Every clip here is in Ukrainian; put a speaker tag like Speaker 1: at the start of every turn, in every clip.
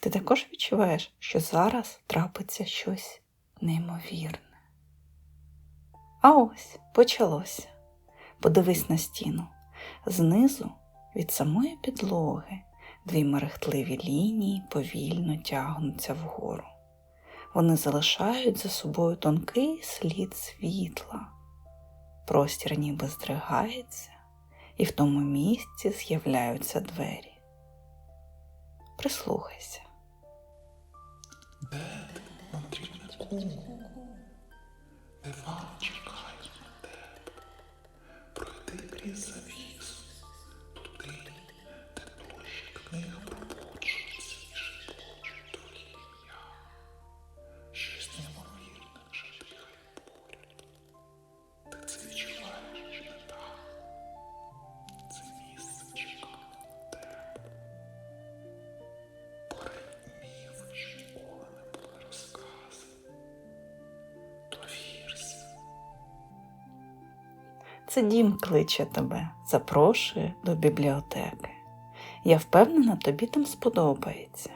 Speaker 1: Ти також відчуваєш, що зараз трапиться щось неймовірне. А ось почалося. Подивись на стіну. Знизу від самої підлоги дві мерехтливі лінії повільно тягнуться вгору. Вони залишають за собою тонкий слід світла. Простір ніби здригається, і в тому місці з'являються двері. Прислухайся.
Speaker 2: Де кому? Дива чекають на тебе. Пройди крізь
Speaker 1: Це дім кличе тебе, запрошує до бібліотеки. Я впевнена, тобі там сподобається.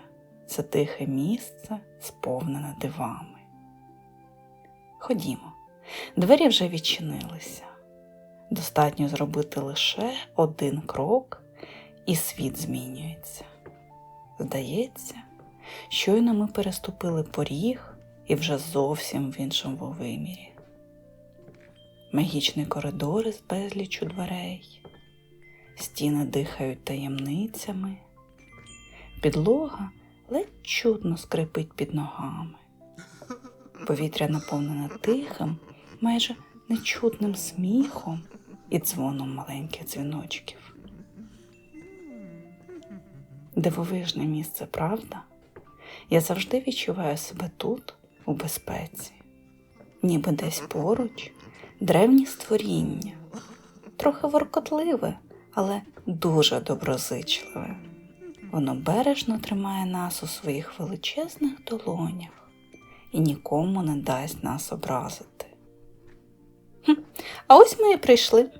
Speaker 1: Це тихе місце, сповнене дивами. Ходімо, двері вже відчинилися. Достатньо зробити лише один крок, і світ змінюється. Здається, щойно ми переступили поріг і вже зовсім в іншому вимірі магічні коридори з безлічу дверей, стіни дихають таємницями, підлога ледь чутно скрипить під ногами. Повітря наповнене тихим, майже нечутним сміхом і дзвоном маленьких дзвіночків. Дивовижне місце, правда? Я завжди відчуваю себе тут, у безпеці, ніби десь поруч древні створіння, трохи воркотливе, але дуже доброзичливе. Воно бережно тримає нас у своїх величезних долонях і нікому не дасть нас образити. Хм, а ось ми і прийшли.